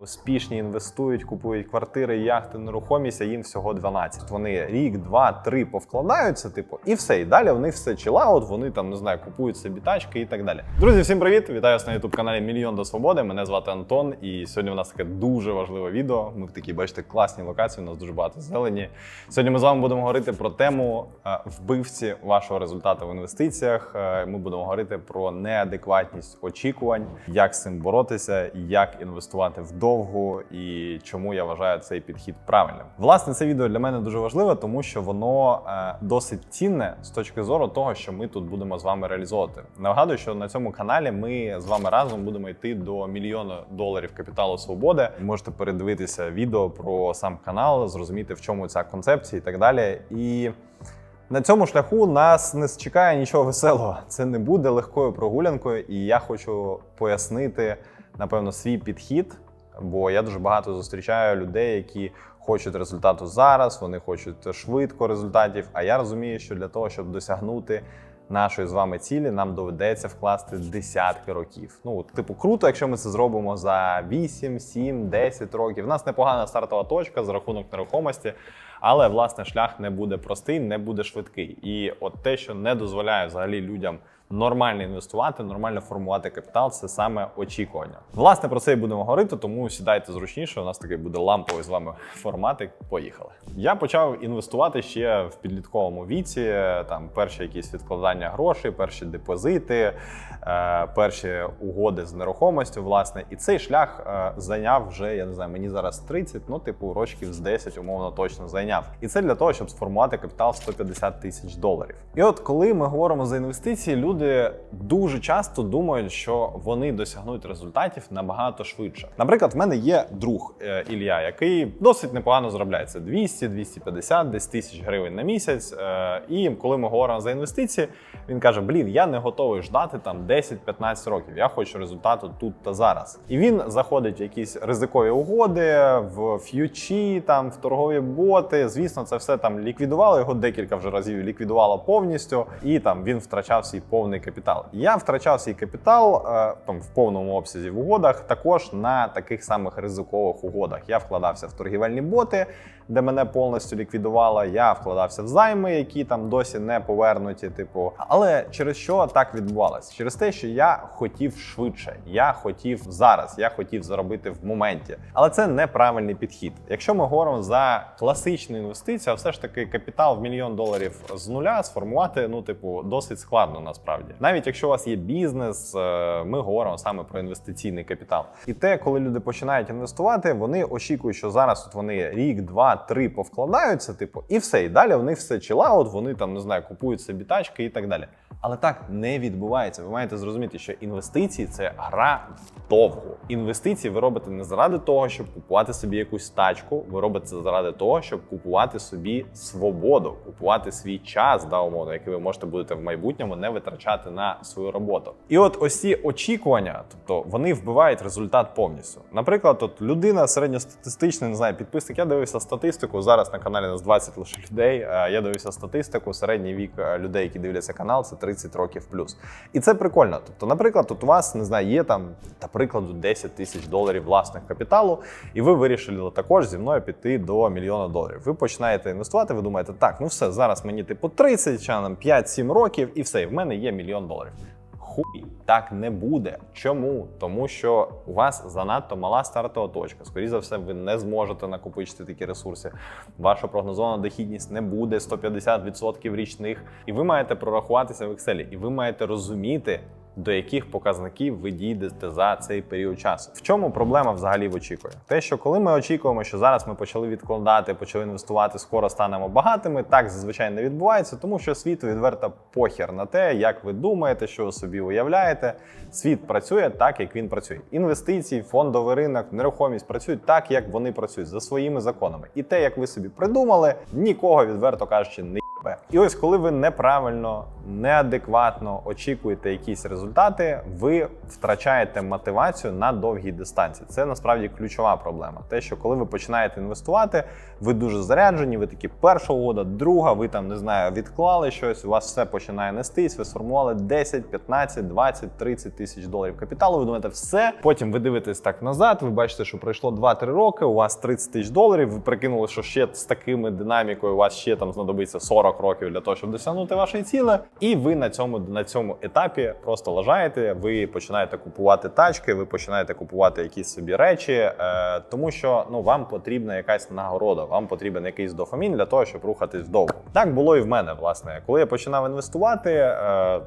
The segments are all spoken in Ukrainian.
Успішні інвестують, купують квартири, яхти, нерухомість, а їм всього 12. Вони рік, два, три повкладаються, типу, і все. І далі в них все чилаут, вони там не знаю, купують собі тачки і так далі. Друзі, всім привіт! Вітаю вас на youtube каналі Мільйон до Свободи. Мене звати Антон, і сьогодні у нас таке дуже важливе відео. Ми в такій, бачите, класній локації. У нас дуже багато зелені. Сьогодні ми з вами будемо говорити про тему е, вбивці вашого результату в інвестиціях. Е, Ми будемо говорити про неадекватність очікувань, як з цим боротися, як інвестувати вдовго і чому я вважаю цей підхід правильним. Власне, це відео для мене дуже важливе, тому що воно е, досить цінне з точки зору того, що ми тут будемо з вами реалізовувати. Нагадую, що на цьому каналі ми з вами разом будемо йти до мільйона доларів капіталу свободи. Можете передивитися відео про сам канал, зрозуміти в чому ця концепція і так далі. І на цьому шляху нас не чекає нічого веселого. Це не буде легкою прогулянкою, і я хочу пояснити, напевно, свій підхід. Бо я дуже багато зустрічаю людей, які хочуть результату зараз, вони хочуть швидко результатів. А я розумію, що для того, щоб досягнути нашої з вами цілі, нам доведеться вкласти десятки років. Ну, типу, круто, якщо ми це зробимо за 8, 7, 10 років. У нас непогана стартова точка за рахунок нерухомості. Але власне шлях не буде простий, не буде швидкий. І от те, що не дозволяє взагалі людям нормально інвестувати, нормально формувати капітал, це саме очікування. Власне про це і будемо говорити, тому сідайте зручніше. У нас такий буде ламповий з вами форматик. Поїхали. Я почав інвестувати ще в підлітковому віці. Там перші якісь відкладання грошей, перші депозити, е, перші угоди з нерухомістю. Власне, і цей шлях е, зайняв вже я не знаю, мені зараз 30, ну типу рочків з 10, умовно точно зайняв. І це для того, щоб сформувати капітал 150 тисяч доларів. І от коли ми говоримо за інвестиції, люди дуже часто думають, що вони досягнуть результатів набагато швидше. Наприклад, в мене є друг е, Ілля, який досить непогано заробляє. Це 200, 250, десь тисяч гривень на місяць. Е, І коли ми говоримо за інвестиції, він каже: Блін, я не готовий ждати там 10-15 років. Я хочу результату тут та зараз. І він заходить в якісь ризикові угоди, в ф'ючі, там в торгові боти. Звісно, це все там ліквідувало його декілька вже разів. Ліквідувало повністю, і там він втрачав свій повний капітал. Я втрачав свій капітал е, там в повному обсязі в угодах, також на таких самих ризикових угодах. Я вкладався в торгівельні боти, де мене повністю ліквідувало. Я вкладався в займи, які там досі не повернуті. Типу, але через що так відбувалося? Через те, що я хотів швидше, я хотів зараз, я хотів заробити в моменті. Але це неправильний підхід. Якщо ми говоримо за класичну інвестицію, а все ж таки капітал в мільйон доларів з нуля сформувати, ну типу, досить складно насправді. Навіть якщо у вас є бізнес, е, ми говоримо саме про інвестиційний капітал. І те, коли люди починають інвестувати, вони очікують, що зараз от вони рік, два, три повкладаються, типу, і все. І далі в них все чилаут, вони там не знаю, купують собі тачки і так далі. Але так не відбувається. Ви маєте зрозуміти, що інвестиції це гра довго. Інвестиції ви робите не заради того, щоб купувати собі якусь тачку. Ви робите це заради того, щоб купувати собі свободу, купувати свій час, да, умовно, який ви можете будете в майбутньому не витрачати на свою роботу. І от ось ці очікування, тобто вони вбивають результат повністю. Наприклад, от людина середньостатистична, не знаю, підписник. Я дивився статистику. Зараз на каналі нас 20 лише людей. Е, Я дивився статистику. Середній вік е, людей, які дивляться канал, це 30 років плюс. І це прикольно. Тобто, наприклад, тут у вас не знаю, є там, та прикладу, 10 тисяч доларів власних капіталу, і ви вирішили також зі мною піти до мільйона доларів. Ви починаєте інвестувати, ви думаєте, так, ну все, зараз мені типу 30 чи там 5-7 років, і все, і в мене є мільйон доларів. Хуй так не буде. Чому? Тому що у вас занадто мала стартова точка. Скоріше за все, ви не зможете накопичити такі ресурси. Ваша прогнозована дохідність не буде 150% річних, і ви маєте прорахуватися в Excel, і ви маєте розуміти. До яких показників ви дійдете за цей період часу? В чому проблема взагалі в очікуванні? Те, що коли ми очікуємо, що зараз ми почали відкладати, почали інвестувати, скоро станемо багатими, так зазвичай не відбувається, тому що світу відверто похер на те, як ви думаєте, що ви собі уявляєте. Світ працює так, як він працює. Інвестиції, фондовий ринок, нерухомість працюють так, як вони працюють за своїми законами. І те, як ви собі придумали, нікого відверто кажучи, не. І ось коли ви неправильно неадекватно очікуєте якісь результати, ви втрачаєте мотивацію на довгій дистанції. Це насправді ключова проблема. Те, що коли ви починаєте інвестувати, ви дуже заряджені, ви такі перша угода, друга, ви там не знаю, відклали щось, у вас все починає нестись, ви сформували 10, 15, 20, 30 тисяч доларів капіталу. Ви думаєте, все. Потім ви дивитесь так назад. Ви бачите, що пройшло 2-3 роки. У вас 30 тисяч доларів. Ви прикинули, що ще з такими динамікою у вас ще там знадобиться 40 років для того, щоб досягнути вашої цілі. І ви на цьому на цьому етапі просто лажаєте. Ви починаєте купувати тачки, ви починаєте купувати якісь собі речі, е, тому що ну вам потрібна якась нагорода, вам потрібен якийсь дофамін для того, щоб рухатись вдовго. Так було і в мене, власне, коли я починав інвестувати, е,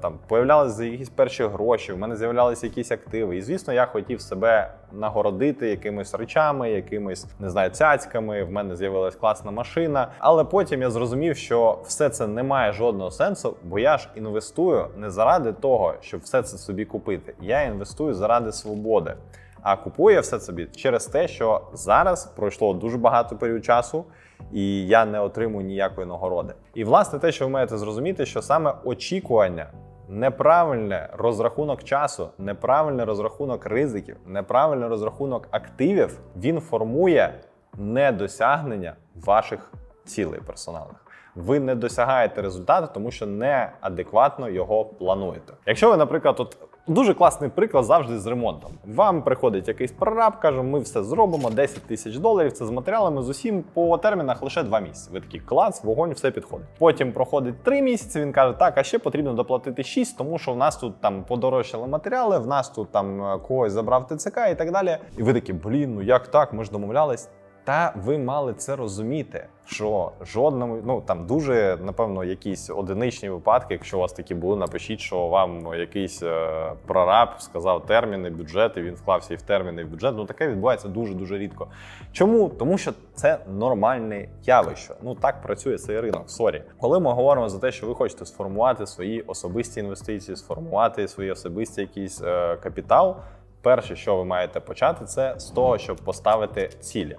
там появлялися якісь перші гроші, в мене з'являлися якісь активи. І звісно, я хотів себе нагородити якимись речами, якимись не знаю, цяцьками. В мене з'явилась класна машина. Але потім я зрозумів, що все це не має жодного сенсу, бо я ж інвестую не заради того, щоб все це собі купити. Я інвестую заради свободи. А купую я все собі через те, що зараз пройшло дуже багато період часу, і я не отримую ніякої нагороди. І власне те, що ви маєте зрозуміти, що саме очікування. Неправильний розрахунок часу, неправильний розрахунок ризиків, неправильний розрахунок активів він формує недосягнення ваших цілей персональних. Ви не досягаєте результату, тому що неадекватно його плануєте. Якщо ви, наприклад, от дуже класний приклад завжди з ремонтом. Вам приходить якийсь прораб, каже, ми все зробимо, 10 тисяч доларів. Це з матеріалами з усім по термінах лише 2 місяці. Ви такі клац, вогонь, все підходить. Потім проходить 3 місяці. Він каже, так, а ще потрібно доплатити 6, тому що в нас тут там подорожчали матеріали, в нас тут там е, когось забрав ТЦК і так далі. І ви такі, блін, ну як так? Ми ж домовлялись. Та ви мали це розуміти, що жодному, ну там дуже напевно якісь одиничні випадки. Якщо у вас такі були, напишіть, що вам якийсь е, прораб сказав терміни, бюджети. Він вклався і в терміни, і в бюджет. Ну таке відбувається дуже дуже рідко. Чому? Тому що це нормальне явище. Ну так працює цей ринок. Сорі, коли ми говоримо за те, що ви хочете сформувати свої особисті інвестиції, сформувати свої особисті якийсь е, капітал. Перше, що ви маєте почати, це з того, щоб поставити цілі.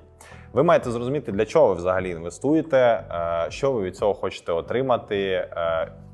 Ви маєте зрозуміти, для чого ви взагалі інвестуєте, е, що ви від цього хочете отримати.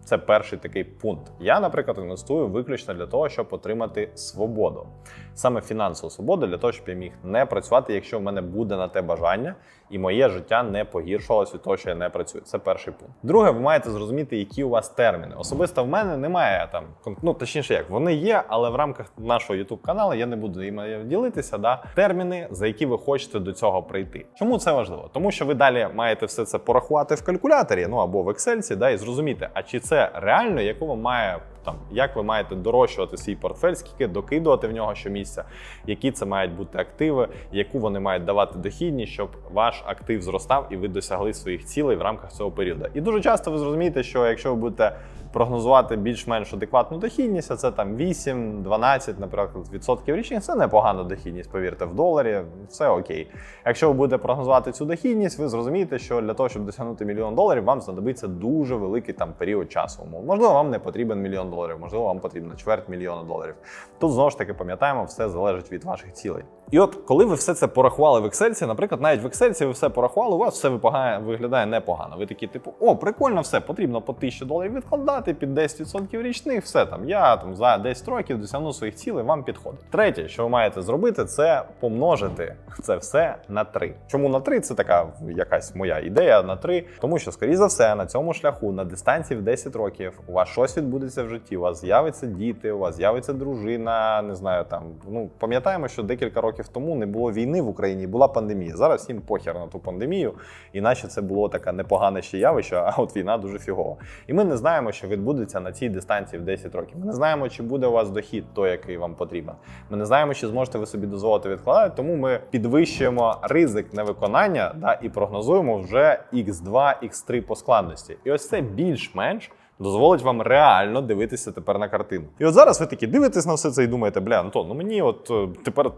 Це перший такий пункт. Я, наприклад, інвестую виключно для того, щоб отримати свободу, саме фінансову свободу, для того, щоб я міг не працювати, якщо в мене буде на те бажання, і моє життя не погіршувалося від того, що я не працюю. Це перший пункт. Друге, ви маєте зрозуміти, які у вас терміни. Особисто в мене немає там ну точніше, як вони є, але в рамках нашого youtube каналу я не буду їм ділитися. Да, терміни, за які ви хочете до цього прийти. Чому це важливо? Тому що ви далі маєте все це порахувати в калькуляторі, ну або в Excel, да, і зрозуміти, а чи це реально, якому має там, як ви маєте дорощувати свій портфель, скільки докидувати в нього щомісяця, які це мають бути активи, яку вони мають давати дохідність, щоб ваш актив зростав і ви досягли своїх цілей в рамках цього періоду. І дуже часто ви зрозумієте, що якщо ви будете прогнозувати більш-менш адекватну дохідність, а це там 8-12, наприклад, відсотків річних, це непогана дохідність, повірте, в доларі, все окей. Якщо ви будете прогнозувати цю дохідність, ви зрозумієте, що для того, щоб досягнути мільйон доларів, вам знадобиться дуже великий там період часу. Можливо, вам не потрібен мільйон доларів, можливо, вам потрібно чверть мільйона доларів. Тут знову ж таки пам'ятаємо, все залежить від ваших цілей. І от коли ви все це порахували в Excel, наприклад, навіть в Excel ви все порахували, у вас все випагає, виглядає непогано. Ви такі, типу, о, прикольно, все, потрібно по 1000 доларів відкладати під 10% річних, все там. Я там за 10 років досягну своїх цілей, вам підходить. Третє, що ви маєте зробити, це помножити це все на 3. Чому на 3? Це така якась моя ідея на 3. Тому що, скоріш за все, на цьому шляху, на дистанції в 10 років, у вас щось відбудеться в житті. У вас з'явиться діти, у вас з'явиться дружина. Не знаю, там ну пам'ятаємо, що декілька років тому не було війни в Україні, була пандемія. Зараз всім похер на ту пандемію, іначе це було таке непогане ще явище, а от війна дуже фігова. І ми не знаємо, що відбудеться на цій дистанції в 10 років. Ми не знаємо, чи буде у вас дохід той, який вам потрібен. Ми не знаємо, чи зможете ви собі дозволити відкладати, тому ми підвищуємо ризик невиконання да, і прогнозуємо вже X2, X3 по складності. І ось це більш-менш. Дозволить вам реально дивитися тепер на картину. І от зараз ви такі дивитесь на все це і думаєте, бля, Антон, ну мені от е, тепер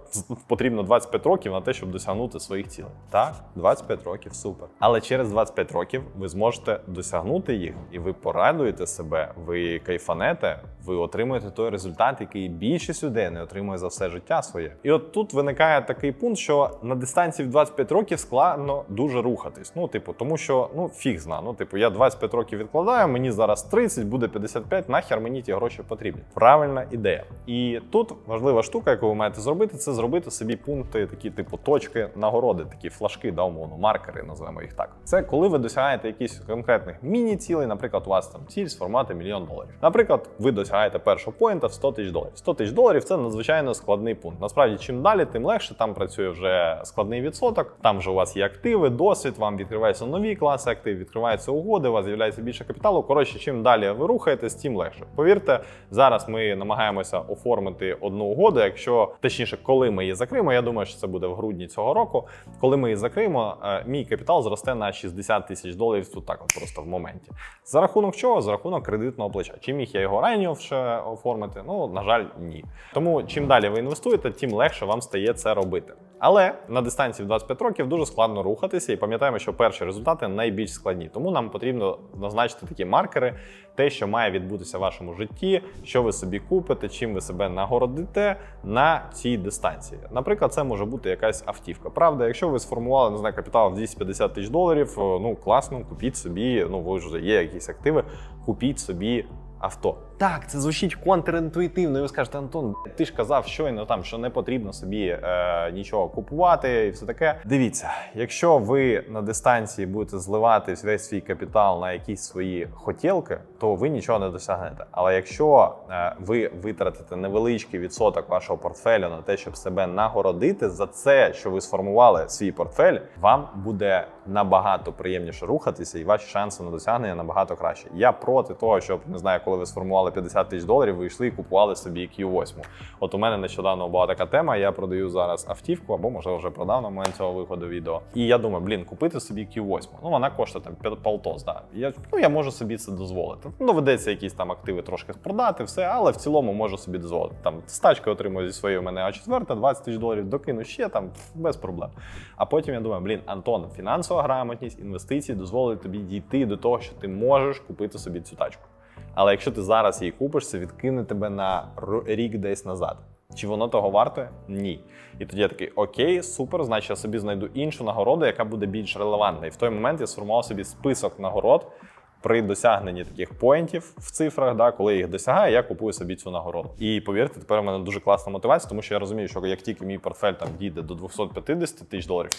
потрібно 25 років на те, щоб досягнути своїх цілей. Так, 25 років, супер. Але через 25 років ви зможете досягнути їх, і ви порадуєте себе, ви кайфанете, ви отримуєте той результат, який більшість людей не отримує за все життя своє. І от тут виникає такий пункт, що на дистанції в 25 років складно дуже рухатись. Ну, типу, тому що ну фіг зна. Ну, типу, я 25 років відкладаю, мені зараз 30, буде 55, нахер мені ті гроші потрібні. Правильна ідея. І тут важлива штука, яку ви маєте зробити, це зробити собі пункти, такі типу точки нагороди, такі флажки, да, умовно, маркери, називаємо їх так. Це коли ви досягаєте якісь конкретних міні-цілей, наприклад, у вас там ціль сформувати мільйон доларів. Наприклад, ви досягаєте першого поінта в 100 тисяч доларів. 100 тисяч доларів це надзвичайно складний пункт. Насправді, чим далі, тим легше. Там працює вже складний відсоток. Там вже у вас є активи, досвід, вам відкриваються нові класи активів, відкриваються угоди, у вас з'являється більше капіталу. Коротше, чим далі ви рухаєтесь, тим легше. Повірте, зараз ми намагаємося оформити одну угоду. Якщо точніше, коли ми її закриємо, я думаю, що це буде в грудні цього року. Коли ми її закриємо, е, мій капітал зросте на 60 тисяч доларів. Тут так, от просто в моменті. За рахунок чого? За рахунок кредитного плеча. Чи міг я його раніше оформити? Ну на жаль, ні. Тому чим далі ви інвестуєте, тим легше вам стає це робити. Але на дистанції в 25 років дуже складно рухатися, і пам'ятаємо, що перші результати найбільш складні. Тому нам потрібно назначити такі маркери, те, що має відбутися в вашому житті, що ви собі купите, чим ви себе нагородите на цій дистанції. Наприклад, це може бути якась автівка. Правда, якщо ви сформували не знаю, капітал в 250 тисяч доларів, ну класно, купіть собі. Ну ви вже є якісь активи, купіть собі авто. Так, це звучить контрінтуїтивно. І ви скажете, Антон, ти ж казав щойно там, що не потрібно собі е, нічого купувати і все таке. Дивіться, якщо ви на дистанції будете зливати весь свій капітал на якісь свої хотілки, то ви нічого не досягнете. Але якщо е, ви витратите невеличкий відсоток вашого портфелю на те, щоб себе нагородити за це, що ви сформували свій портфель, вам буде набагато приємніше рухатися, і ваші шанси на досягнення набагато краще. Я проти того, щоб не знаю, коли ви сформували 50 тисяч доларів, ви йшли і купували собі Q8. От у мене нещодавно була така тема. Я продаю зараз автівку, або можливо вже продав на момент цього виходу відео. І я думаю, блін, купити собі Q8. Ну вона коштує там полтос. Да. Я, ну я можу собі це дозволити. Ну, доведеться якісь там активи трошки продати, все, але в цілому можу собі дозволити. Там стачки отримую зі своєї у мене А4, 20 тисяч доларів, докину ще там без проблем. А потім я думаю, блін, Антон, фінансова грамотність, інвестиції дозволить тобі дійти до того, що ти можеш купити собі цю тачку. Але якщо ти зараз її купиш, це відкине тебе на рік десь назад. Чи воно того варте? Ні. І тоді я такий окей, супер, значить я собі знайду іншу нагороду, яка буде більш релевантна. І в той момент я сформував собі список нагород при досягненні таких поінтів в цифрах. Да, коли я їх досягаю, я купую собі цю нагороду. І повірте, тепер у мене дуже класна мотивація, тому що я розумію, що як тільки мій портфель там дійде до 250 тисяч доларів,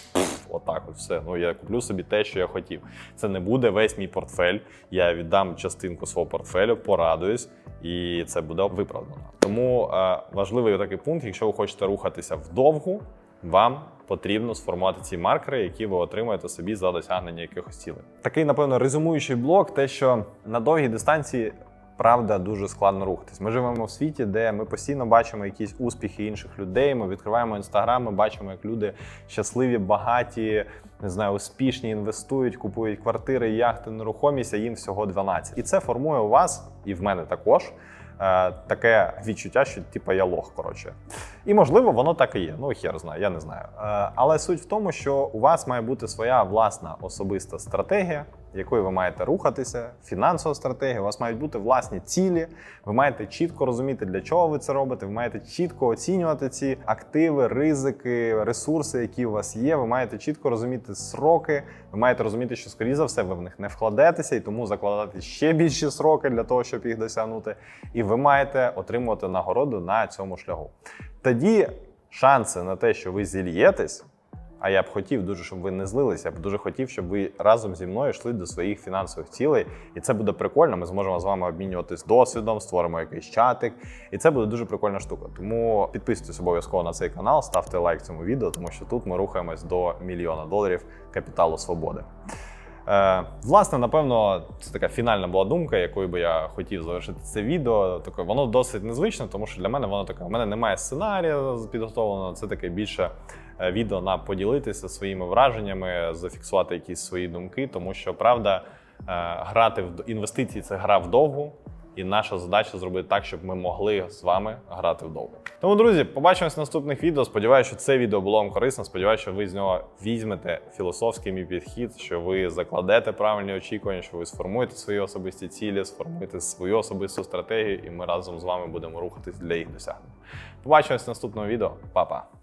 отак, от все. Ну я куплю собі те, що я хотів. Це не буде весь мій портфель. Я віддам частинку свого портфелю, порадуюсь, і це буде виправдано. Тому е, важливий такий пункт, якщо ви хочете рухатися вдовгу, вам потрібно сформувати ці маркери, які ви отримуєте собі за досягнення якихось цілей. Такий, напевно, резюмуючий блок, те, що на довгій дистанції. Правда, дуже складно рухатись. Ми живемо в світі, де ми постійно бачимо якісь успіхи інших людей. Ми відкриваємо інстаграм, ми бачимо, як люди щасливі, багаті, не знаю, успішні, інвестують, купують квартири, яхти, нерухомість, а їм всього 12. І це формує у вас, і в мене також. Е, Таке відчуття, що типу, я лох, коротше. І можливо, воно так і є. Ну, хер знаю, я не знаю. Е, Але суть в тому, що у вас має бути своя власна особиста стратегія, якою ви маєте рухатися, фінансова стратегія, у вас мають бути власні цілі. Ви маєте чітко розуміти, для чого ви це робите. Ви маєте чітко оцінювати ці активи, ризики, ресурси, які у вас є. Ви маєте чітко розуміти сроки. Ви маєте розуміти, що скоріше за все ви в них не вкладетеся, і тому закладати ще більші сроки для того, щоб їх досягнути. І ви маєте отримувати нагороду на цьому шляху. Тоді шанси на те, що ви зільєтесь. А я б хотів дуже, щоб ви не злилися. Я б дуже хотів, щоб ви разом зі мною йшли до своїх фінансових цілей. І це буде прикольно. Ми зможемо з вами обмінюватись досвідом, створимо якийсь чатик. І це буде дуже прикольна штука. Тому підписуйтесь обов'язково на цей канал, ставте лайк цьому відео, тому що тут ми рухаємось до мільйона доларів капіталу свободи. Е, власне, напевно, це така фінальна була думка, якою би я хотів завершити це відео. Таке, воно досить незвичне, тому що для мене воно таке. У мене немає сценарія підготовленого. Це таке більше відео на поділитися своїми враженнями, зафіксувати якісь свої думки, тому що правда, е, грати в інвестиції це гра вдовгу. І наша задача зробити так, щоб ми могли з вами грати вдовго. Тому, друзі, побачимось в наступних відео. Сподіваюся, що це відео було вам корисно. Сподіваюся, що ви з нього візьмете філософський мій підхід, що ви закладете правильні очікування, що ви сформуєте свої особисті цілі, сформуєте свою особисту стратегію, і ми разом з вами будемо рухатись для їх досягнення. Побачимось в наступному відео. Па-па!